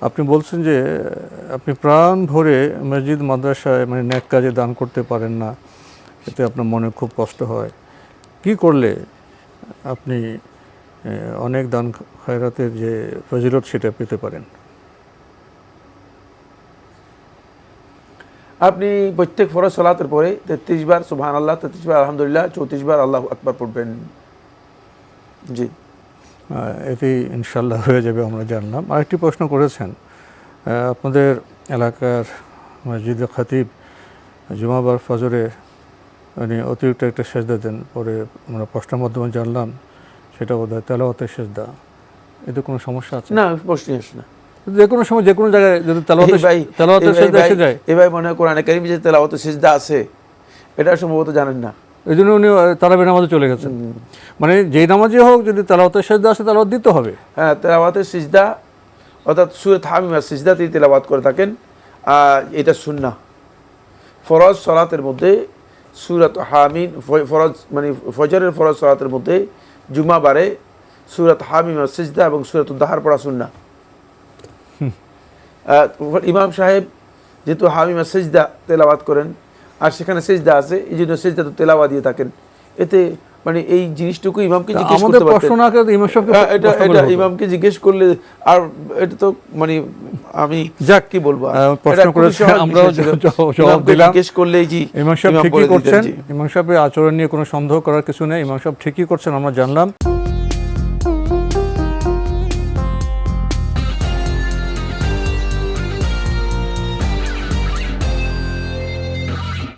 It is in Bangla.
আপনি বলছেন যে, আপনি প্রাণ ভরে মসজিদ, মাদ্রাসায় মানে ন্যাক কাজে দান করতে পারেন না, এতে আপনার মনে খুব কষ্ট হয়। কি করলে আপনি অনেক দান খয়রাতের যে ফজিলত সেটা পেতে পারেন? আপনি প্রত্যেক ফরজ সালাতের পরে তেত্রিশ বার সুবহান আল্লাহ তেত্রিশ বার, আলহামদুলিল্লাহ, চৌত্রিশ বার আল্লাহ আকবার পড়বেন। জি। এতেই ইনশাল্লাহ হয়ে যাবে আমরা জানলাম। আরেকটি প্রশ্ন করেছেন আপনাদের এলাকার মসজিদে খাতিব জুমাবার ফজরে উনি অতিরিক্ত একটা সেজদা দেন পরে আমরা প্রশ্নের মাধ্যমে জানলাম সেটা বোধ হয় তেলাওয়াতের সেজদা। এতে কোনো সমস্যা আছে? না প্রশ্নই আসে না। যে কোনো সময় যে কোনো জায়গায় যদি তেলাওয়াতের ভাই তেলাওয়াতের সেজদা এসে যায়। ভাই মনে হয় কোরআনে কারিম যে তেলাওয়াত সিজদা আছে এটা সম্ভবত জানেন না। এই জন্য উনি তারাবি নামাজে চলে গেছেন। মানে যেই নামাজে হোক যদি তেলাওয়াতের সেজদা আসে তেলাওয়াত দিতে হবে। হ্যাঁ তেলাওয়াতের সিজদা অর্থাৎ সুরত হামিমা সিজদাতেই তেলাওয়াত করে থাকেন আর এটা সুন্না ফরজ সলাতের মধ্যে সুরত হামিন ফরজ মানে ফজরের ফরজ সলাতের মধ্যে জুমা বারে সুরত হামিমা সিজদা এবং সুরত উদ্দাহার পড়া সুন্না ইমাম সাহেব যেহেতু হামিমা সিজদা তেলাওয়াত করেন আর সেখানে সিজদা আছে এই জন্য সিজদা তো তেলাওয়া দিয়ে থাকেন। এতে মানে এই জিনিসটুকু ইমামকে জিজ্ঞেস করতে পারতেন। ইমাম সাহেবকে হ্যাঁ, এটা এটা ইমামকে জিজ্ঞেস করলে আর এটা তো মানে আমি যাক, কি বলব প্রশ্ন এটা খুবই করেছে, আমরাও জবাব- দিলাম। জিজ্ঞেস করলেই জি ইমাম সাহেব ঠিকই করছেন। ইমাম সাহেবের আচরণ নিয়ে কোনো সন্দেহ করার কিছু নেই। ইমাম সাহেব ঠিকই করছেন আমরা জানলাম।